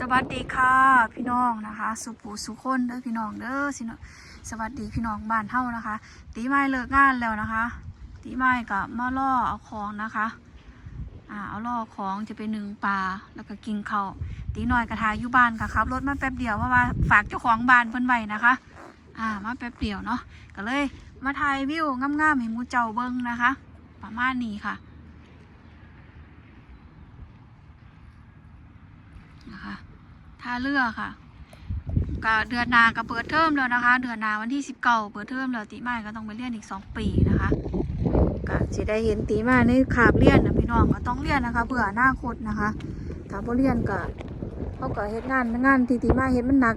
สวัสดีค่ะพี่น้องนะคะ สุปูสุคนเด้อพี่น้องเด้อสิสวัสดีพี่น้องบ้านเฮานะคะ ตีไม้เลิกงานแล้วนะคะ ตีไม้กับมาล่อเอาของนะคะอ่าเอาล่อของจะไปหนึ่งปลาแล้วก็กินเขาตีน้อยกระทาอยู่บ้านค่ะขับรถมาแป๊บเดียวเพราะว่าฝากเจ้าของบ้านเพิ่นไว้นะคะ อ่ามาแป๊บเดียวเนาะก็เลยมาถ่ายวิวงามๆให้มูเจ้าเบิ้งนะคะ ประมาณนี้ค่ะ ท่าเรือค่ะก็เดือนนาก็เปิดเทอมแล้วนะคะ เดือนนาวันที่สิบเก้าเปิดเทอมแล้วตีไม้ก็ต้องไปเรียนอีกสองปีนะคะก็จะได้เห็นตีไม้ในขาบเรียนนะพี่น้องก็ต้องเรียนนะคะเพื่ออนาคตนะคะ ถ้าบ่เรียนก็เขาก็เฮ็ดงานงานที่ตีไม้เฮ็ดมันหนัก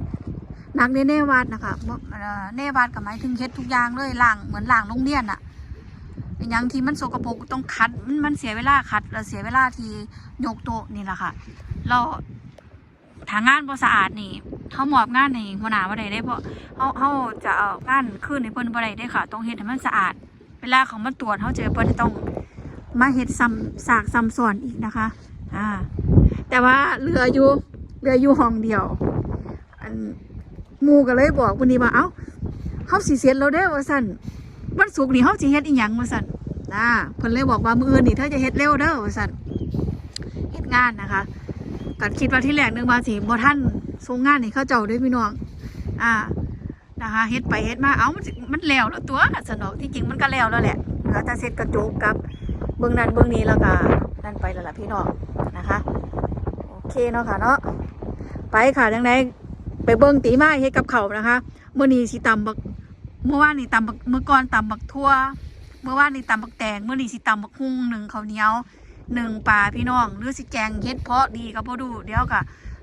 หนักในแน่วัดนะคะเอ่อแน่วัดก็หมายถึงเฮ็ดทุกอย่างเลยล่างเหมือนล่างโรงเรียนอะเป็นหยังที่มันโสกโปรกต้องคัดมันมันเสียเวลาคัดแล้วเสียเวลาที่ยกโต๊ะนี่แหละค่ะเรา ถ้างานบ่สะอาดนี่เขาหมอบงานในหัวหน้าบ่ได้ได้เพราะเขาเขาจะเอางานขึ้นในเพิ่นบ่ได้ได้ค่ะ ต้องเฮ็ดให้มันสะอาด เวลาเขามาตรวจเขาเจอเพิ่นจะต้องมาเฮ็ดซ้ำสากซ้ำซ้อนอีกนะคะ อ่า แต่ว่าเหลืออยู่เหลืออยู่ห้องเดียว อันมูก็เลยบอกวันนี้ว่าเอ้าเฮาสิเสร็จแล้วเด้อว่าซั่นวันศุกร์นี่เฮาสิเฮ็ดอีหยังว่าซั่นนะเพิ่นเลยบอกว่ามื้ออื่นนี่เธอจะเฮ็ดเร็วเด้อว่าซั่นเฮ็ดงานนะคะ ก็คิดว่าที่แรกนึกว่าสิบ่ท่านทรงงานนี่เขาเจ้าด้วยพี่น้อง อ่า นะคะเฮ็ดไปเฮ็ดมา เอ้ามันมันแล้วแล้วตัวสนอกที่จริงมันก็แล้วแล้วแหละเหลือแต่เสร็จกระจกกับเบื้องนั้นเบื้องนี้แล้วก็นั่นไปแล้วล่ะพี่น้องนะคะ โอเคเนาะค่ะเนาะไปค่ะดังไดไปเบิ่งตีไม้เฮ็ดกับเขานะคะเมื้อนี้สิตำบักเมื่อวานนี่ตำบักเมื่อก่อนตำบักทั่ว เมื่อวานนี่ตำบักแตงเมื่อนี้สิตำบักฮุ่งหนึ่งข้าวเหนียว หนึ่งปลาพี่น้อง หรือสิแกงเฮ็ดเพาะดีก็บ่ดูเดี๋ยวก็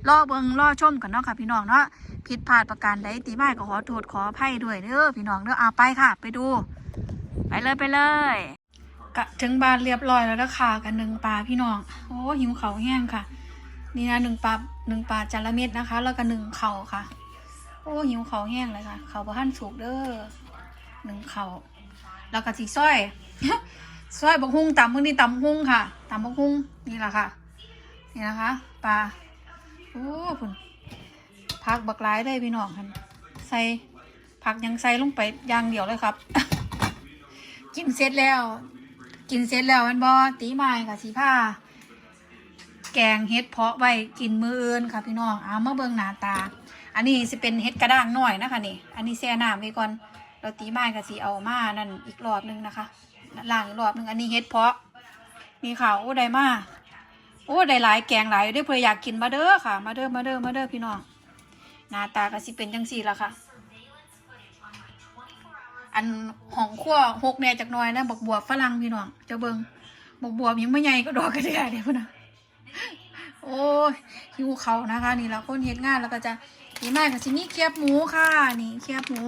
รอเบิ่งรอชมกันเนาะค่ะพี่น้องเนาะผิดพลาดประการใดตีไม้ก็ขอโทษขออภัยด้วยเด้อพี่น้องเด้อเอาไปค่ะ ไปดู ไปเลยไปเลยกะถึงบ้านเรียบร้อยแล้วนะค่ะกันหนึ่งปลาพี่น้องโอ้หิวเขาแห้งค่ะ นี่นะหนึ่งปลาหนึ่งปลาจาระเม็ดนะคะ แล้วก็หนึ่งเข่าค่ะ โอ้หิวเขาแห้งเลยค่ะเขาวบ่ทันสุกเด้อหนึ่งเข่าแล้วก็สีส้อย ซอยบักฮุ้งตำมื้อนี้ตำฮุ้งค่ะตำบักฮุ้งนี่แหละค่ะ นี่นะคะปลาโอ้คุณผักบักหลายเลยพี่น้องคันใส่ผักยังใส่ลงไปอย่างเดียวเลยครับ กินเสร็จแล้ว กินเสร็จแล้วมันบอตีไม้กับสีผ้าแกงเฮ็ดเพาะไว้กินมืออื่นค่ะพี่น้องเอามาเบิ่งหน้าตา อันนี้สิเป็นเฮ็ดกระด้างหน่อยนะคะนี่ อันนี้แช่น้ำไว้ก่อนเราตีไม้กับสีเอามานั่นอีกรอบนึงนะคะ ล่างอีกรอบหนึ่งอันนี้เฮ็ดเพาะนี่ค่ะโอ้ได้มาโอ้ได้หลายแกงหลายด้อเพื่ออยากกินมาเด้อค่ะ มาเด้อมาเด้อมาเด้อพี่น้องหน้าตาก็สิเป็นจังซี่ละค่ะ อันของขั้วหกแน่จากน้อยนะบักบัวฝรั่งพี่น้องเจ้าเบิงบักบัวยังไม่ใหญ่ก็ดอกกระเดียเดี๋ยวพุ่นนะโอ้ยหิวเขานะคะ นี่เราคนเฮ็ดงานแล้วก็จะนี่แมากกับสินี่เคียบหมูค่ะ นี่เคียบหมู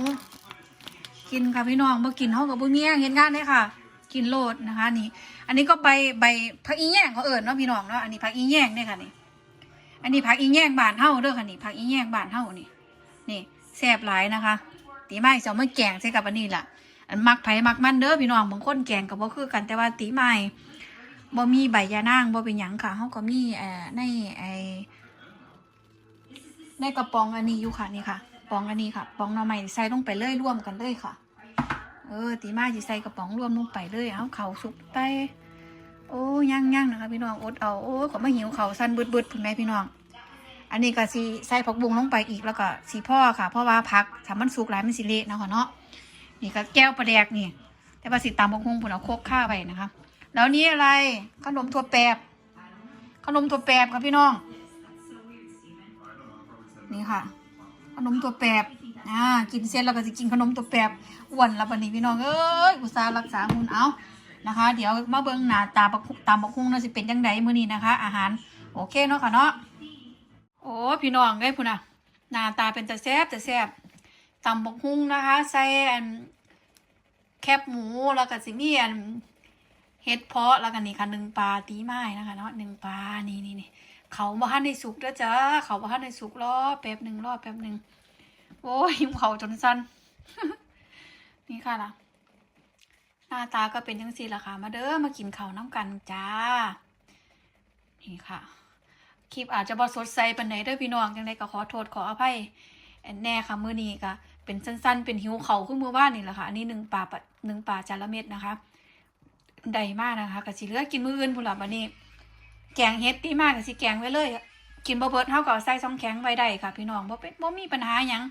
กินค่ะพี่น้องบ่กินเฮากับบ่มีแรงเฮ็ดงานเด้ค่ะ กินโลดนะคะนี่ อันนี้ก็ใบใบผักอีแยงเขาเอิ้นเนาะพี่น้องเนาะอันนี้ผักอีแยงเนี่ยค่ะนี่ อันนี้ผักอีแยงบานเฮาเด้อค่ะนี่ผักอีแยงบานเฮานี่ นี่แซ่บหลายนะคะ ตีไม้จะเอามาแกงใส่กับอันนี้ล่ะ อันมักไผ่มักมันเด้อพี่น้องบางคนแกงก็บ่คือกันแต่ว่าตีไม้บ่มีใบยานางบ่เป็นหยังค่ะเฮาก็มีเอ่อในไอในกระป๋องอันนี้อยู่ค่ะนี่ค่ะปองอันนี้ค่ะปองหน่อไม้ใส่ลงไปเลยร่วมกันเลยค่ะ ออตีม้สิใส่กระป๋องรวมลงไปเลยเอาเขาสุกไป โอ้ย่างย่างนะคะพี่น้องอดเอาโอ้ก็มาหิวเขาสั้นบึดๆพุ่นแม่พี่น้อง อันนี้ก็สีใส่ผักบุ้งลงไปอีกแล้วก็สีพ่อค่ะ เพราะว่าผักถ้ามันสุกหลายมันสิเละนะคะเนาะนี่ก็แก้วปลาแดกนี่ แต่ว่าสีตำบักฮุงผุนเอาโคกข้าไปนะคะ แล้วนี่อะไรขนมถั่วแปบขนมถั่วแปบค่ะพี่น้อง นี่ค่ะ ขนมถั่วแปบ อ่ากินเสร็จแล้วก็จะกินขนมถั่วแปบอ้วนแล้วบัดนี้พี่น้องเอ้ยอุตส่าห์รักษาหุ่นเอานะคะ เดี๋ยวมาเบิ่งหน้าตาบักฮุงตำบักฮุงเนาจะเป็นจังไดมื้อนี้นะคะ อาหารโอเคเนาะค่ะเนาะโอ้พี่น้องเอ้ยพุ่นน่ะหน้าตาเป็นแตะแซบแตะแซบตำบักฮุ่งนะคะ ใส่อันแคบหมูแล้วก็สิมีอันเห็ดเพาะแล้วก็นี่ค่ะหนึ่งปลาตีไม้นะคะเนาะหนึ่งปลานี่นี่นี่เขาบ่ทันได้สุกเด้อจ้าเขาบ่ทันได้สุกรอแป๊บหนึ่งรอแป๊บหนึ่ง โอ้ยหิวเขาจนสั้น นี่ค่ะล่ะ หน้าตาก็เป็นจังซี่ล่ะค่ะ มาเด้อมากินข้าวน้ำกันจ้า นี่ค่ะ คลิปอาจจะบ่สดใสปานใดเด้อพี่น้องจังไดก็ขอโทษขออภัยแน่ค่ะมื้อนี้ก็เป็นสั้นๆ เป็นหิวเขาวคือมื้อวานนี่แหละค่ะ อันนี้หนึ่งป่าปะหนึ่งป่าจาระเม็ดนะคะใดมากนะคะก็สิเหลือกินมื้ออื่นพุ่นล่ะบัดนี้ แกงเฮ็ดตีมากก็สิแกงไว้เลย กินบ่เบิดเฮาก็เอาใส่ซองแข็งไว้ได้ค่ะ พี่น้องบ่เป็นบ่มีปัญหาหยัง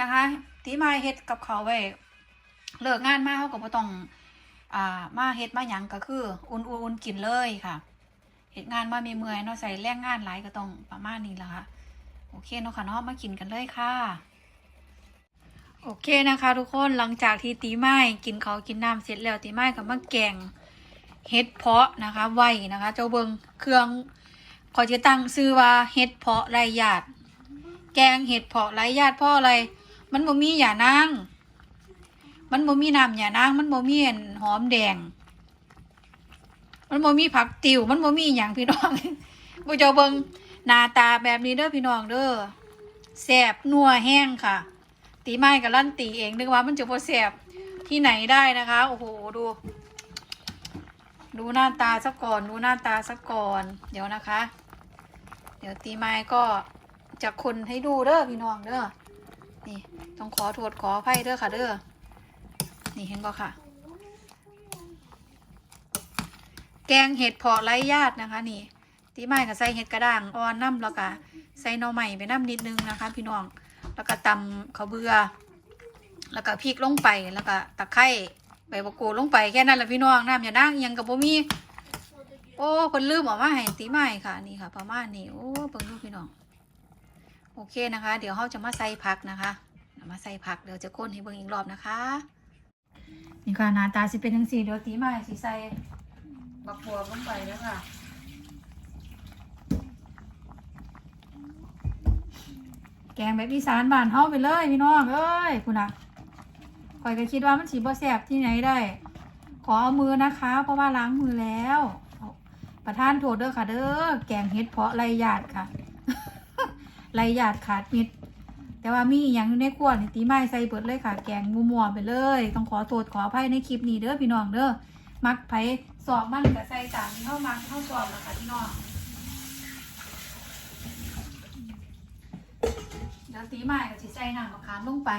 นะคะตีมาเฮ็ดกับเขาไว้เลิกงานมาเฮาก็บ่ต้องอ่ามาเฮ็ดมาหยังก็คือ อุ่นๆกินเลยค่ะเฮ็ดงานมามีเมื่อยเนาะใส่แรงงานหลายก็ต้องประมาณนี้แหละค่ะโอเคเนาะค่ะเนาะมากินกันเลยค่ะ โอเคนะคะ ทุกคนหลังจากที่ตีไม้กินเขากินน้ำเสร็จแล้วตีไม้ก็มาแกงเฮ็ดเพาะนะคะไว้นะคะ เจ้าเบิงเครื่องขอจะตั้งชื่อว่าเฮ็ดเพาะไรญาติแกงเห็ดเพาะไรญาติพราะอะไร มันบ่มีหย่านาง มันบ่มีน้ำหย่านาง มันบ่มีอันหอมแดง มันบ่มีผักติวมันบ่มีหยังพี่น้องบ่เจ้าเบิงหน้าตาแบบนี้เด้อพี่น้องเด้อแซ่บนัวแห้งค่ะ ตีไม้กับลั่นตีเองนึกว่ามันจะบ่แซ่บที่ไหนได้นะคะ โอ้โหดู ดูหน้าตาสักก่อน ดูหน้าตาสักก่อน เดี๋ยวนะคะ เดี๋ยวตีไม้ก็จะคนให้ดูเด้อพี่น้องเด้อ นี่ต้องขอโทษขออภัยเด้อค่ะเด้อนี่เห็นบ่ค่ะ แกงเห็ดเพาะไร้ญาตินะคะนี่ตีไม้ก็ใส่เห็ดกระด้างอ่อนน้ำแล้วก็ใส่หน่อใหม่ไปน้ำนิดนึงนะคะ พี่น้องแล้วก็ตำข้าวเบื่อแล้วก็พริกลงไปแล้วก็ตะไคร้ใบมะกรูดลงไปแค่นั้นแหละพี่น้องน้ำอย่านั่งยังกับบ่มีโอ้คนลืมออกมาให้ตีใหม่ค่ะนี่ค่ะ ประมาณนี้โอ้เบิ่งดูพี่น้อง โอเคนะคะ เดี๋ยวเขาจะมาใส่ผักนะคะมาใส่ผักเดี๋ยวจะก้นให้เบิ่งอีกรอบนะคะ นี่ค่ะหน้าตาสิเป็นจังสี่เดี๋ยวตีใหม่สิใส่บักบัวลงไปแล้วค่ะแกงแบบอีสานบ้านเฮาไปเลยพี่น้องเอ้ยคุณอะคอยก็คิดว่ามันสีบ่แสบที่ไหนได้ ขอเอามือนะคะ เพราะว่าล้างมือแล้ว ประทานโทษเด้อค่ะเด้อ แกงเห็ดเพาะไรหยาดค่ะ ไรหยาดขาดมิดแต่ว่ามีอย่างอยู่ในขวดนี่ตีไม้ใส่เบิดเลยค่ะ แกงมัวๆไปเลย ต้องขอโทษขออภัยในคลิปนี้เด้อพี่น้องเด้อมักไผสอบมันกับใส่ตามที่เข้ามักเข้าสอบแล้วค่ะพี่น้องเดี๋ยวตีไม้ก็จะใส่น้ำมะขามลงไป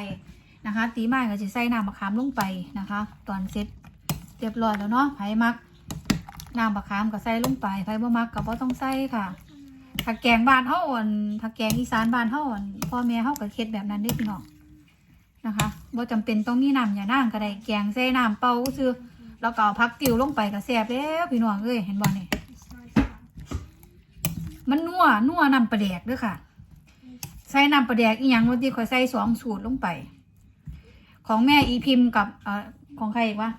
นะคะ ตีไม้ก็จะใส่น้ำมะขามลงไปนะคะ ตอนเสร็จเรียบร้อยแล้วเนาะไผมักน้ำมะขามก็ใส่ลงไปไผบ่มักก็บ่ต้องใส่ค่ะ ถ้าแกงบ้านเฮาอ่อนถ้าแกงอีสานบ้านเฮาอ่อนพ่อแม่เฮาก็เฮ็ดแบบนั้นเด้พี่น้องนะคะบ่จำเป็นต้องมีน้ำอย่านางก็ได้แกงใส่น้ำเปล่าซื่อแล้วก็เอาผักติ๋วลงไปก็แซ่บแล้วพี่น้องเอ้ยเห็นบ่นี่มันนัวนัวน้ำปลาแดกด้อค่ะ ใส่น้ำปลาแดกอีหยังวันที่ข่อยใส่สองสูตรลงไป ของแม่อีพิมพ์กับเอ่อของใครอีกวะ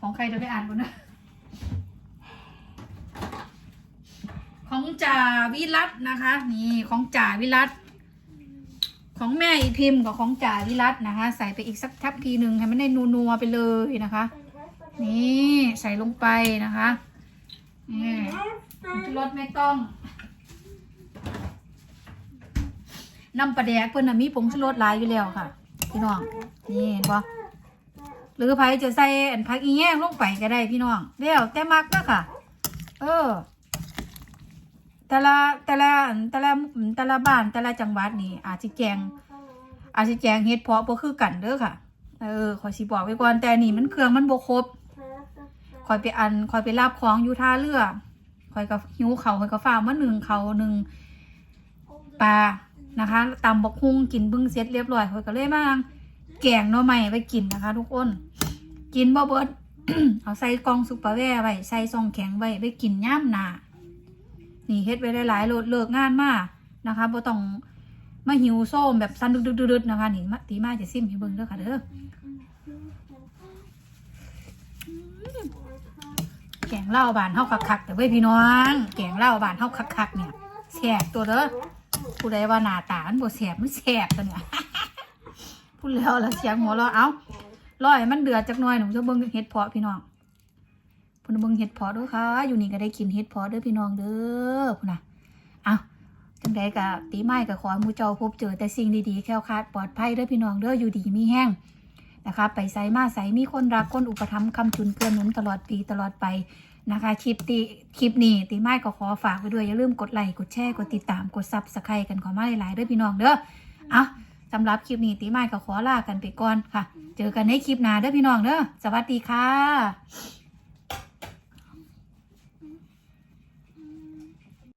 ของใครเดี๋ยวไปอ่านก่อนนะ ของจ่าวิรัตนะคะ นี่ของจ่าวิรัตของแม่อีพิมพ์กับของจ่าวิรัตนะคะ ใส่ไปอีกสักทัพพีหนึ่งให้มันได้นัวๆไปเลยนะคะ นี่ใส่ลงไปนะคะนี่รสไม่ต้องน้ำปลาแดกเพิ่นน่ะมีผงชูรสหลายอยู่แล้วค่ะ พี่น้อง นี่เห็นปะหรือไผจะใส่อันผักอีแง่งลงไปก็ได้พี่น้องเดี๋ยวแต่มักนะค่ะ เออ แต่ละแต่ละแต่ละแต่ละบ้านแต่ละจังหวัดนี่อาจจะแกง อาจจะแกงเฮ็ดเพาะบ่คือกันเด้อค่ะ เออขอยสิบอกไว้ก่อนแต่นี่มันเครื่องมันบ่ครบคอยไปอันคอยไปรับของอยู่ท่าเรือคอยก็หิวเขาคอยก็ฟ้ามาหนึ่งเขาหนึ่งปลานะคะตำบกฮุ่งกินบึ้งเสร็จเรียบร้อยเขาก็เลยมาแกงหน่อไม้ไปกินนะคะ ทุกคน กินบ่เบิดเอาใส่กล่องซุปเปอร์แวร์ไว้ใส่ซองแข็งไว้ไปกินย่ามหนา นี่เฮ็ดไว้หลายๆโลดเลิกงานมานะคะบ่ต้องมาหิวโซมแบบสั้นดึกๆๆนะคะนี่มาตีมาจะซิมให้เบิ่งเด้อค่ะเด้อแกงเหล้าบานเฮาคักๆแต่เว้ยพี่น้องแกงเหล้าบานเฮาคักๆเนี่ยแซ่บตัวเด้อผู้ใดว่าหน้าตามันบ่แสบมันแสบตัวเนี่ยพูดแล้วแล้วเสียงหัวเราะเอ้าร้อยมันเดือดจักหน่อยหนูจะเบิ่งเห็ดเพาะพี่น้อง พุ่นเบิ่งเห็ดพาะเด้วยค่ะ อยู่นี่ก็ได้กินเห็ดพาะเด้อพี่น้องเด้อพุ่นน่ะเอ้าจังใดก็ปีใหม่ก็ขอให้หมู่เจ้าพบเจอแต่สิ่งดีๆแคล้วคลาดปลอดภัยเด้อพี่น้องเด้ออยู่ดีมีแห้งนะคะไปไสมาไสมีคนรักคนอุปถัมภ์คำจุนเกื้อหนุนตลอดปีตลอดไปนะคะคลิปตีคลิปนี้ตีไม้ก็ขอฝากไว้ด้วยอย่าลืมกดไลค์กดแชร์กดติดตามกดซับสไครต์กันขอมาหลายๆเด้อพี่น้องเด้อเอาสำหรับคลิปนี้ตีไม้ก็ขอลากันไปก่อนค่ะ เจอกันในคลิปหน้าเด้อพี่น้องเด้อสวัสดีค่ะ